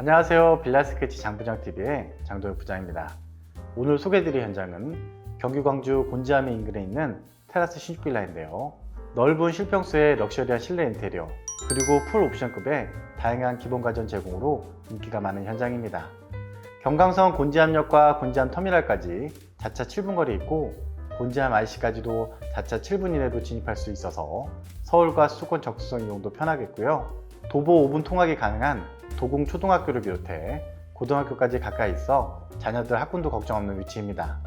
안녕하세요. 빌라스케치 장부장TV의 장도혁 부장입니다. 오늘 소개해드릴 현장은 경기 광주 곤지암의 인근에 있는 테라스 신축빌라인데요. 넓은 실평수의 럭셔리한 실내 인테리어, 그리고 풀 옵션급의 다양한 기본 가전 제공으로 인기가 많은 현장입니다. 경강선 곤지암역과 곤지암 터미널까지 자차 7분 거리에 있고 곤지암 IC까지도 자차 7분 이내로 진입할 수 있어서 서울과 수도권 적수성 이용도 편하겠고요. 도보 5분 통학이 가능한 도공 초등학교를 비롯해 고등학교까지 가까이 있어 자녀들 학군도 걱정 없는 위치입니다.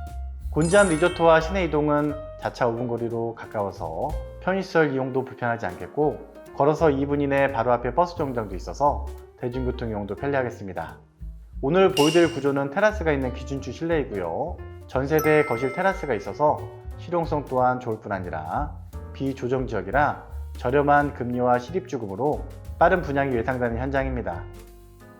곤지암 리조트와 시내 이동은 자차 5분 거리로 가까워서 편의시설 이용도 불편하지 않겠고 걸어서 2분 이내 바로 앞에 버스 정류장도 있어서 대중교통 이용도 편리하겠습니다. 오늘 보여드릴 구조는 테라스가 있는 기준주 실내이고요. 전세대 거실 테라스가 있어서 실용성 또한 좋을 뿐 아니라 비조정 지역이라 저렴한 금리와 실입주금으로 빠른 분양이 예상되는 현장입니다.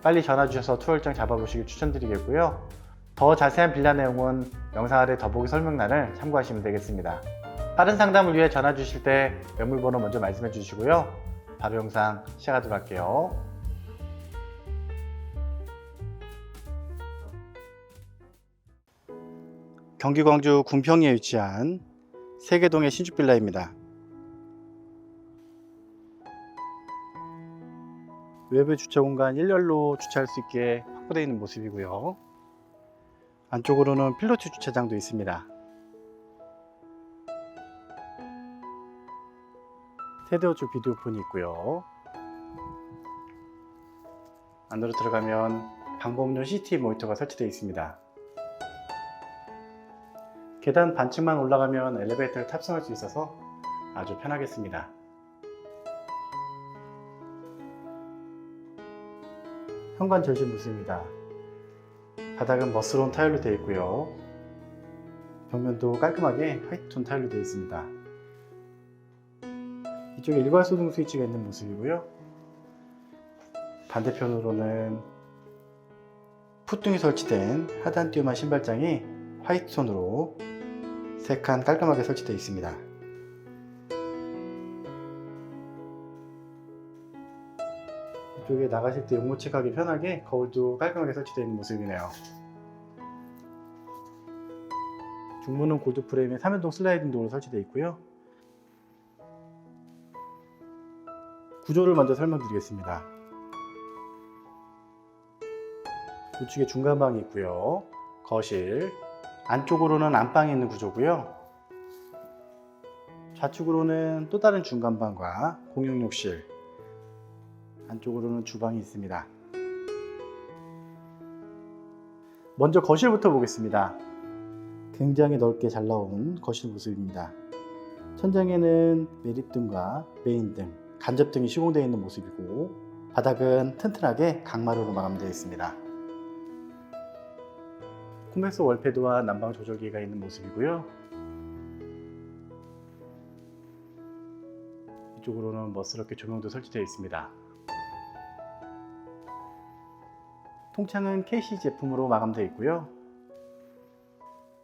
빨리 전화 주셔서 투어 일정 잡아보시길 추천드리겠고요. 더 자세한 빌라 내용은 영상 아래 더보기 설명란을 참고하시면 되겠습니다. 빠른 상담을 위해 전화 주실 때 매물번호 먼저 말씀해 주시고요. 바로 영상 시작하도록 할게요. 경기 광주 궁평에 위치한 세계동의 신축 빌라입니다. 외부 주차 공간 1열로 주차할 수 있게 확보되어 있는 모습이고요. 안쪽으로는 필로티 주차장도 있습니다. 세대호출 비디오폰이 있고요. 안으로 들어가면 방법용 CCTV 모니터가 설치되어 있습니다. 계단 반층만 올라가면 엘리베이터를 탑승할 수 있어서 아주 편하겠습니다. 현관 절실 모습입니다. 바닥은 머스론 타일로 되어 있고요. 벽면도 깔끔하게 화이트톤 타일로 되어 있습니다. 이쪽에 일괄 소등 스위치가 있는 모습이고요. 반대편으로는 풋등이 설치된 하단 띄엄한 신발장이 화이트톤으로 3칸 깔끔하게 설치되어 있습니다. 이쪽에 나가실 때 용모책하기 편하게 거울도 깔끔하게 설치되어 있는 모습이네요. 중문은 골드 프레임에 3연동 슬라이딩 도어로 설치되어 있고요. 구조를 먼저 설명드리겠습니다. 우측에 중간방이 있고요. 거실, 안쪽으로는 안방이 있는 구조고요. 좌측으로는 또 다른 중간방과 공용 욕실, 안쪽으로는 주방이 있습니다. 먼저 거실부터 보겠습니다. 굉장히 넓게 잘 나온 거실 모습입니다. 천장에는 매립등과 메인등, 간접등이 시공되어 있는 모습이고 바닥은 튼튼하게 강마루로 마감되어 있습니다. 코맥스 월패드와 난방 조절기가 있는 모습이고요. 이쪽으로는 멋스럽게 조명도 설치되어 있습니다. 통창은 KC 제품으로 마감되어 있고요.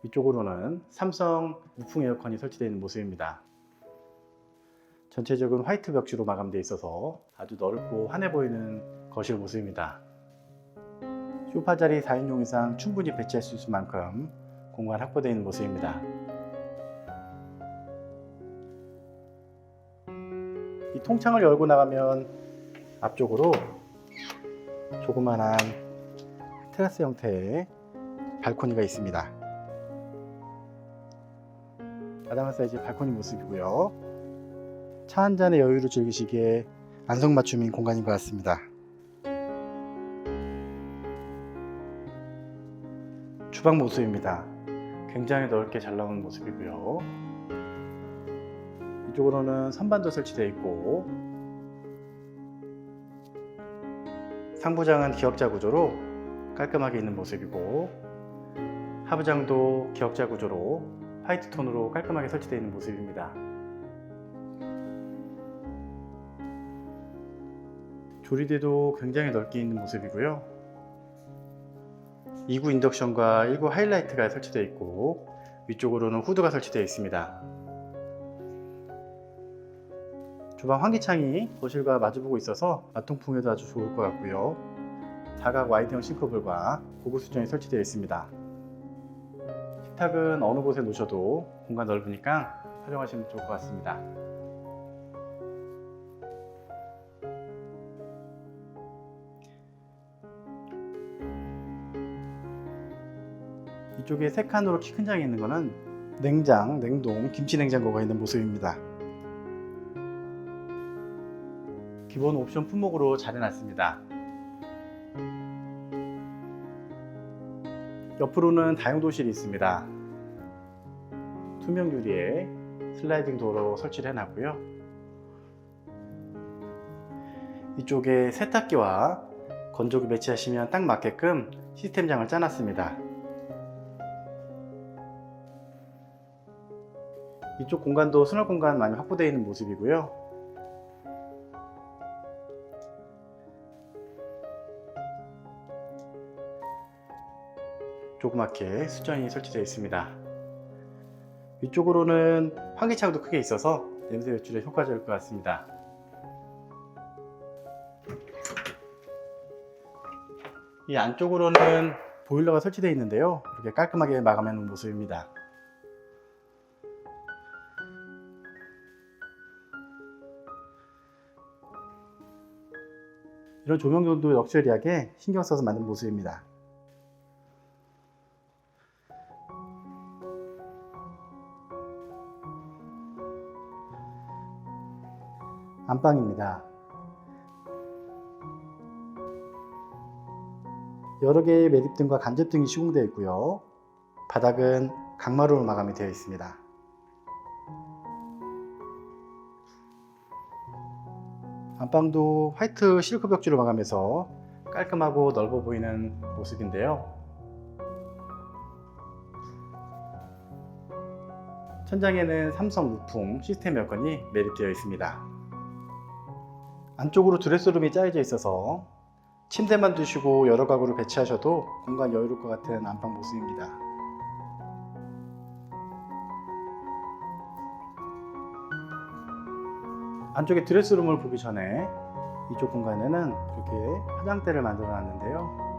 이쪽으로는 삼성 무풍 에어컨이 설치되어 있는 모습입니다. 전체적인 화이트 벽지로 마감되어 있어서 아주 넓고 환해 보이는 거실 모습입니다. 소파 자리 4인용 이상 충분히 배치할 수 있을 만큼 공간 확보되어 있는 모습입니다. 이 통창을 열고 나가면 앞쪽으로 조그만한 테라스 형태의 발코니가 있습니다. 아담한 사이즈의 발코니 모습이고요. 차 한 잔의 여유를 즐기시기에 안성맞춤인 공간인 것 같습니다. 주방 모습입니다. 굉장히 넓게 잘 나오는 모습이고요. 이쪽으로는 선반도 설치되어 있고 상부장은 기역자 구조로 깔끔하게 있는 모습이고 하부장도 기역자 구조로 화이트 톤으로 깔끔하게 설치되어 있는 모습입니다. 조리대도 굉장히 넓게 있는 모습이고요. 2구 인덕션과 1구 하이라이트가 설치되어 있고 위쪽으로는 후드가 설치되어 있습니다. 주방 환기창이 거실과 마주보고 있어서 마통풍에도 아주 좋을 것 같고요. 다각 와이드형 싱크볼과 고급 수전이 설치되어 있습니다. 식탁은 어느 곳에 놓으셔도 공간 넓으니까 활용하시면 좋을 것 같습니다. 이쪽에 세 칸으로 키 큰 장이 있는 거는 냉장, 냉동, 김치 냉장고가 있는 모습입니다. 기본 옵션 품목으로 잘 해놨습니다. 옆으로는 다용도실이 있습니다. 투명 유리에 슬라이딩 도어로 설치를 해놨고요. 이쪽에 세탁기와 건조기 배치하시면 딱 맞게끔 시스템장을 짜놨습니다. 이쪽 공간도 수납 공간 많이 확보되어 있는 모습이고요. 조그맣게 수전이 설치되어 있습니다. 위쪽으로는 환기창도 크게 있어서 냄새 배출에 효과적일 것 같습니다. 이 안쪽으로는 보일러가 설치되어 있는데요. 이렇게 깔끔하게 마감해 놓은 모습입니다. 이런 조명들도 럭셔리하게 신경 써서 만든 모습입니다. 안방입니다. 여러 개의 매립등과 간접등이 시공되어 있고요. 바닥은 강마루로 마감이 되어 있습니다. 안방도 화이트 실크 벽지로 마감해서 깔끔하고 넓어 보이는 모습인데요. 천장에는 삼성 무풍 시스템 에어컨이 매립되어 있습니다. 안쪽으로 드레스룸이 짜여져 있어서 침대만 두시고 여러 가구를 배치하셔도 공간 여유로울 것 같은 안방 모습입니다. 안쪽에 드레스룸을 보기 전에 이쪽 공간에는 이렇게 화장대를 만들어 놨는데요.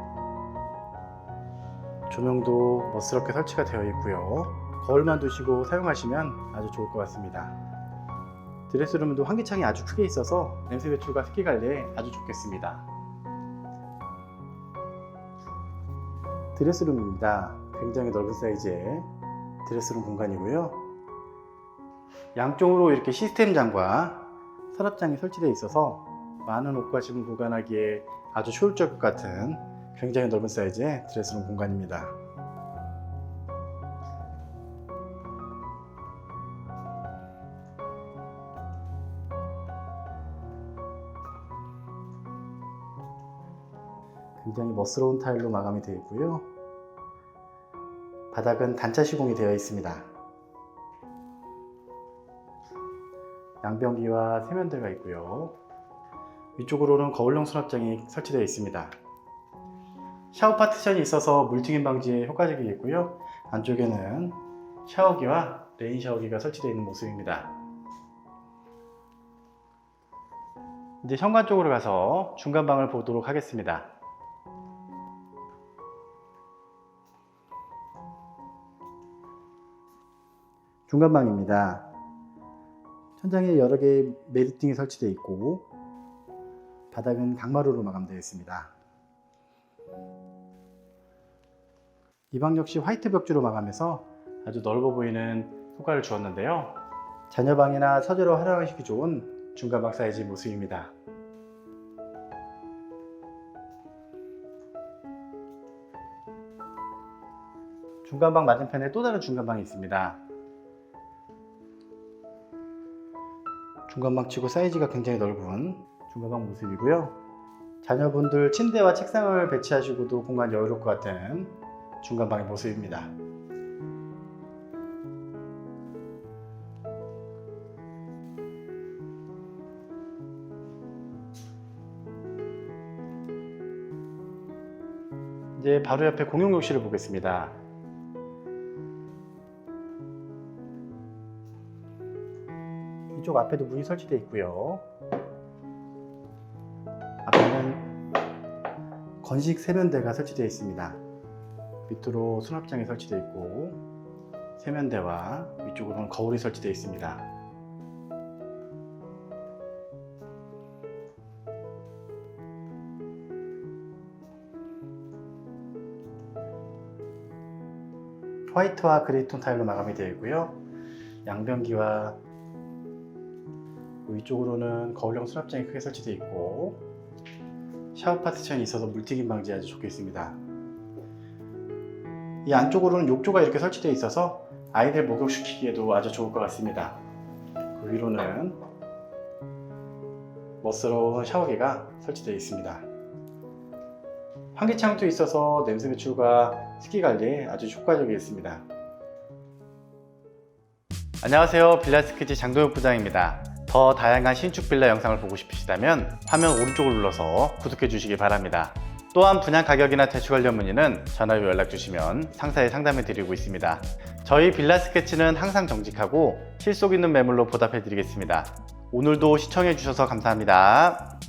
조명도 멋스럽게 설치가 되어 있고요. 거울만 두시고 사용하시면 아주 좋을 것 같습니다. 드레스룸도 환기창이 아주 크게 있어서 냄새 배출과 습기 관리에 아주 좋겠습니다. 드레스룸입니다. 굉장히 넓은 사이즈의 드레스룸 공간이고요. 양쪽으로 이렇게 시스템 장과 서랍장이 설치되어 있어서 많은 옷과 짐을 보관하기에 아주 효율적일 것 같은 굉장히 넓은 사이즈의 드레스룸 공간입니다. 굉장히 멋스러운 타일로 마감이 되어 있고요. 바닥은 단차 시공이 되어 있습니다. 양변기와 세면대가 있고요. 위쪽으로는 거울형 수납장이 설치되어 있습니다. 샤워 파티션이 있어서 물튀김 방지에 효과적이겠고요. 안쪽에는 샤워기와 레인 샤워기가 설치되어 있는 모습입니다. 이제 현관 쪽으로 가서 중간 방을 보도록 하겠습니다. 중간방입니다. 천장에 여러 개의 메리팅이 설치되어 있고 바닥은 강마루로 마감되어 있습니다. 이 방 역시 화이트 벽지로 마감해서 아주 넓어 보이는 효과를 주었는데요. 자녀방이나 서재로 활용하시기 좋은 중간방 사이즈 모습입니다. 중간방 맞은편에 또 다른 중간방이 있습니다. 중간방 치고 사이즈가 굉장히 넓은 중간방 모습이고요. 자녀분들 침대와 책상을 배치하시고도 공간 여유로울 것 같은 중간방의 모습입니다. 이제 바로 옆에 공용 욕실을 보겠습니다. 이쪽 앞에도 문이 설치되어 있고요. 앞에는 건식 세면대가 설치되어 있습니다. 밑으로 수납장이 설치되어 있고 세면대와 위쪽으로는 거울이 설치되어 있습니다. 화이트와 그레이 톤 타일로 마감이 되어 있고요. 양변기와 위쪽으로는 거울형 수납장이 크게 설치되어 있고 샤워 파티션이 있어서 물튀김 방지 아주 좋게 있습니다. 이 안쪽으로는 욕조가 이렇게 설치되어 있어서 아이들 목욕시키기에도 아주 좋을 것 같습니다. 그 위로는 멋스러운 샤워기가 설치되어 있습니다. 환기창도 있어서 냄새 배출과 습기 관리에 아주 효과적이었습니다. 안녕하세요. 빌라스키지 장동혁 부장입니다. 더 다양한 신축 빌라 영상을 보고 싶으시다면 화면 오른쪽을 눌러서 구독해 주시기 바랍니다. 또한 분양 가격이나 대출 관련 문의는 전화로 연락 주시면 상세히 상담해 드리고 있습니다. 저희 빌라 스케치는 항상 정직하고 실속 있는 매물로 보답해 드리겠습니다. 오늘도 시청해 주셔서 감사합니다.